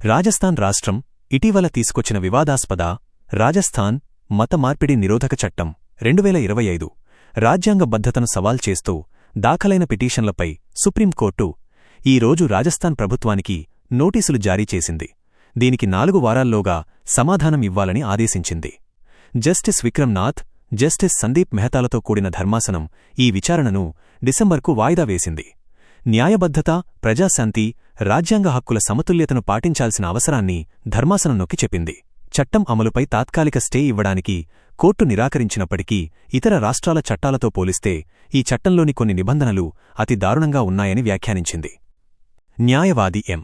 రాజస్థాన్ రాష్ట్రం ఇటీవల తీసుకొచ్చిన వివాదాస్పద రాజస్థాన్ మత మార్పిడి నిరోధక చట్టం రెండువేల ఇరవై ఐదు రాజ్యాంగబద్ధతను సవాల్ చేస్తూ దాఖలైన పిటిషన్లపై సుప్రీంకోర్టు ఈ రోజు రాజస్థాన్ ప్రభుత్వానికి నోటీసులు జారీ చేసింది. దీనికి నాలుగు వారాల్లోగా సమాధానం ఇవ్వాలని ఆదేశించింది. జస్టిస్ విక్రమ్నాథ్ జస్టిస్ సందీప్ మెహతాలతో కూడిన ధర్మాసనం ఈ విచారణను డిసెంబర్కు వాయిదా వేసింది. న్యాయబద్ధత ప్రజాశాంతి రాజ్యాంగ హక్కుల సమతుల్యతను పాటించాల్సిన అవసరాన్ని ధర్మాసనం నొక్కి చెప్పింది. చట్టం అమలుపై తాత్కాలిక స్టే ఇవ్వడానికి కోర్టు నిరాకరించినప్పటికీ ఇతర రాష్ట్రాల చట్టాలతో పోలిస్తే ఈ చట్టంలోని కొన్ని నిబంధనలు అతి దారుణంగా ఉన్నాయని వ్యాఖ్యానించింది. న్యాయవాది ఎం.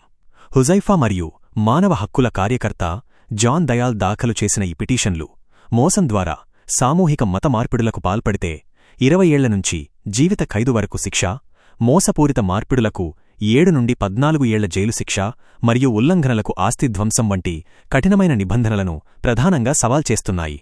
హుజైఫా మరియు మానవ హక్కుల కార్యకర్త జాన్ దయాల్ దాఖలు చేసిన ఈ పిటిషన్లు మోసం ద్వారా సామూహిక మత మార్పిడులకు పాల్పడితే ఇరవై ఏళ్ళ నుంచి జీవిత ఖైదు వరకు శిక్ష మోసపూరిత మార్పిడులకు ఏడు నుండి పద్నాలుగు ఏళ్ళ జైలు శిక్ష మరియు ఉల్లంఘనలకు ఆస్తి ధ్వంసం వంటి కఠినమైన నిబంధనలను ప్రధానంగా సవాల్ చేస్తున్నాయి.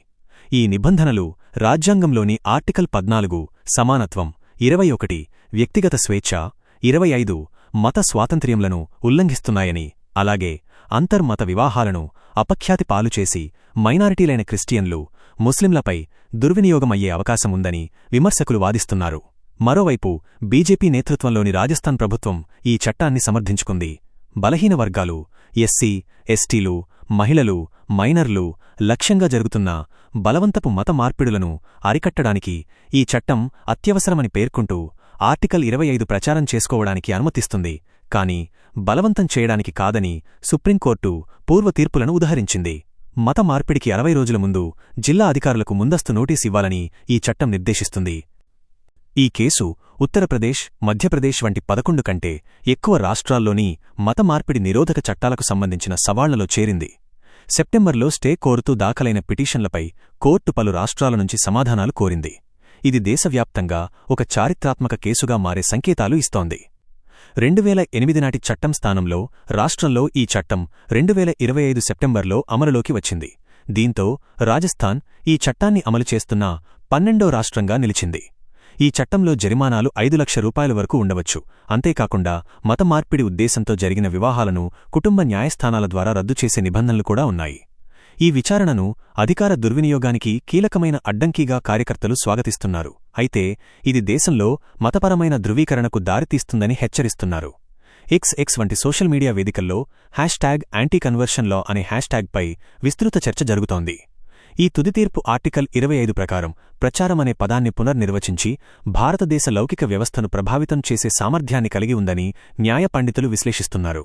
ఈ నిబంధనలు రాజ్యాంగంలోని ఆర్టికల్ పద్నాలుగు సమానత్వం ఇరవై ఒకటి వ్యక్తిగత స్వేచ్ఛ ఇరవై ఐదు మత స్వాతంత్ర్యంలను ఉల్లంఘిస్తున్నాయని అలాగే అంతర్మత వివాహాలను అపఖ్యాతి పాలుచేసి మైనారిటీలైన క్రిస్టియన్లు ముస్లింలపై దుర్వినియోగమయ్యే అవకాశముందని విమర్శకులు వాదిస్తున్నారు. మరోవైపు బీజేపీ నేతృత్వంలోని రాజస్థాన్ ప్రభుత్వం ఈ చట్టాన్ని సమర్థించుకుంది. బలహీన వర్గాలు ఎస్సీ ఎస్టీలు మహిళలు మైనర్లు లక్ష్యంగా జరుగుతున్న బలవంతపు మత మార్పిడులను అరికట్టడానికి ఈ చట్టం అత్యవసరమని పేర్కొంటూ ఆర్టికల్ ఇరవై ఐదు ప్రచారం చేసుకోవడానికి అనుమతిస్తుంది. కాని బలవంతం చేయడానికి కాదని సుప్రీంకోర్టు పూర్వ తీర్పులను ఉదహరించింది. మత మార్పిడికి అరవై రోజుల ముందు జిల్లా అధికారులకు ముందస్తు నోటీస్ ఇవ్వాలని ఈ చట్టం నిర్దేశిస్తుంది. ఈ కేసు ఉత్తరప్రదేశ్ మధ్యప్రదేశ్ వంటి పదకొండు కంటే ఎక్కువ రాష్ట్రాల్లోని మత మార్పిడి నిరోధక చట్టాలకు సంబంధించిన సవాళ్ళలో చేరింది. సెప్టెంబర్లో స్టే కోరుతూ దాఖలైన పిటిషన్లపై కోర్టు పలు రాష్ట్రాల నుంచి సమాధానాలు కోరింది. ఇది దేశవ్యాప్తంగా ఒక చారిత్రాత్మక కేసుగా మారే సంకేతాలు ఇస్తోంది. రెండువేల ఎనిమిది నాటి చట్టం స్థానంలో రాష్ట్రంలో ఈ చట్టం రెండువేల ఇరవై ఐదు సెప్టెంబర్లో అమలులోకి వచ్చింది. దీంతో రాజస్థాన్ ఈ చట్టాన్ని అమలు చేస్తున్న పన్నెండో రాష్ట్రంగా నిలిచింది. ఈ చట్టంలో జరిమానాలు ఐదు లక్ష రూపాయల వరకు ఉండవచ్చు. అంతేకాకుండా మత మార్పిడి ఉద్దేశంతో జరిగిన వివాహాలను కుటుంబ న్యాయస్థానాల ద్వారా రద్దు చేసే నిబంధనలు కూడా ఉన్నాయి. ఈ విచారణను అధికార దుర్వినియోగానికి కీలకమైన అడ్డంకిగా కార్యకర్తలు స్వాగతిస్తున్నారు. అయితే ఇది దేశంలో మతపరమైన ధృవీకరణకు దారితీస్తుందని హెచ్చరిస్తున్నారు. ఎక్స్ ఎక్స్ వంటి social media వేదికల్లో hash tag anti conversion law అనే హ్యాష్ ట్యాగ్పై విస్తృత చర్చ జరుగుతోంది. ఈ తుది తీర్పు ఆర్టికల్ ఇరవై ఐదు ప్రకారం ప్రచారం అనే పదాన్ని పునర్నిర్వచించి భారతదేశ లౌకిక వ్యవస్థను ప్రభావితం చేసే సామర్థ్యాన్ని కలిగి ఉందని న్యాయ పండితులు విశ్లేషిస్తున్నారు.